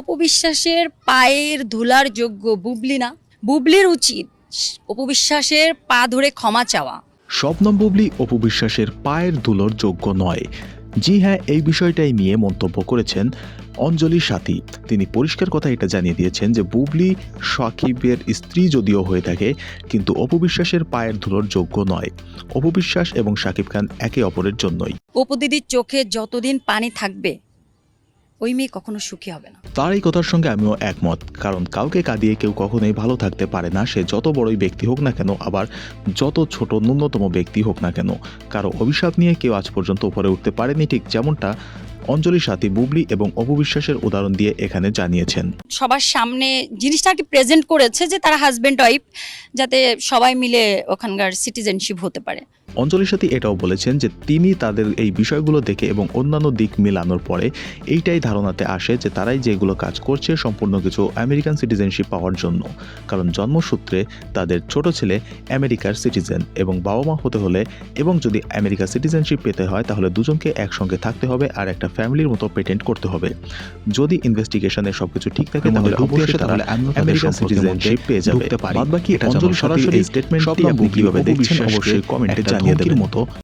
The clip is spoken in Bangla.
অপবিশ্বাসের পায়ের ধুলার যোগ্য বুবলি না। বুবলির উচিত অপবিশ্বাসের পা ধরে ক্ষমা চাওয়া। শবনম বুবলি অপবিশ্বাসের পায়ের ধুলোর যোগ্য নয়। জি হ্যাঁ এই বিষয়টাই নিয়ে মন্তব্য করেছেন অঞ্জলি সাথী। তিনি পরিষ্কার কথা এটা জানিয়ে দিয়েছেন যে বুবলি সাকিবের স্ত্রী যদিও হয়ে থাকে কিন্তু অপবিশ্বাসের পায়ের ধুলোর যোগ্য নয়। অপবিশ্বাস এবং সাকিব খান একে অপরের জন্যই। অপু দিদির চোখে যতদিন পানি থাকবে ওই মেয়ে কখনো সুখী হবে না। তার এই কথার সঙ্গে আমিও একমত, কারণ কাউকে কাঁদিয়ে কেউ কখনোই ভালো থাকতে পারে না, সে যত বড়ই ব্যক্তি হোক না কেন, আবার যত ছোট ন্যূনতম ব্যক্তি হোক না কেন, কারও অভিশাপ নিয়ে কেউ আজ পর্যন্ত উপরে উঠতে পারেনি ঠিক যেমনটা অঞ্জলি সাথী বুবলি এবং অপবিশ্বাসের উদাহরণ দিয়ে এখানে জানিয়েছেন। সবার সামনে জিনিসটা আর কি প্রেজেন্ট করেছে যে তারা হাজব্যান্ড ওয়াইফ যাতে সবাই মিলে ওখানকার সিটিজেনশিপ হতে পারে। অঞ্জলি সাথী এটাও বলেছেন যে তিনি তাদের এই বিষয়গুলো দেখে এবং অন্যান্য দিক মেলানোর পরে এইটাই ধারণাতে আসে যে তারাই যেগুলো কাজ করছে সম্পূর্ণ কিছু আমেরিকান সিটিজেনশিপ পাওয়ার জন্য। কারণ জন্মসূত্রে তাদের ছোট ছেলে আমেরিকার সিটিজেন এবং বাবা মা হতে হলে এবং যদি আমেরিকার সিটিজেনশিপ পেতে হয় তাহলে দুজনকে একসঙ্গে থাকতে হবে আর একটা ফ্যামিলির মতো পেটেন্ট করতে হবে। যদি ইনভেস্টিগেশনে সবকিছু ঠিক থাকে তাহলে অবশ্যই তাহলে আমেরিকান সিটিজেনশিপ পেয়ে যাবে। বাদবাকি অঞ্জলি সরাসরি স্টেটমেন্ট দিয়ে আপনি কীভাবে দেখছেন অবশ্যই কমেন্টে জানিয়ে দেবেন মতো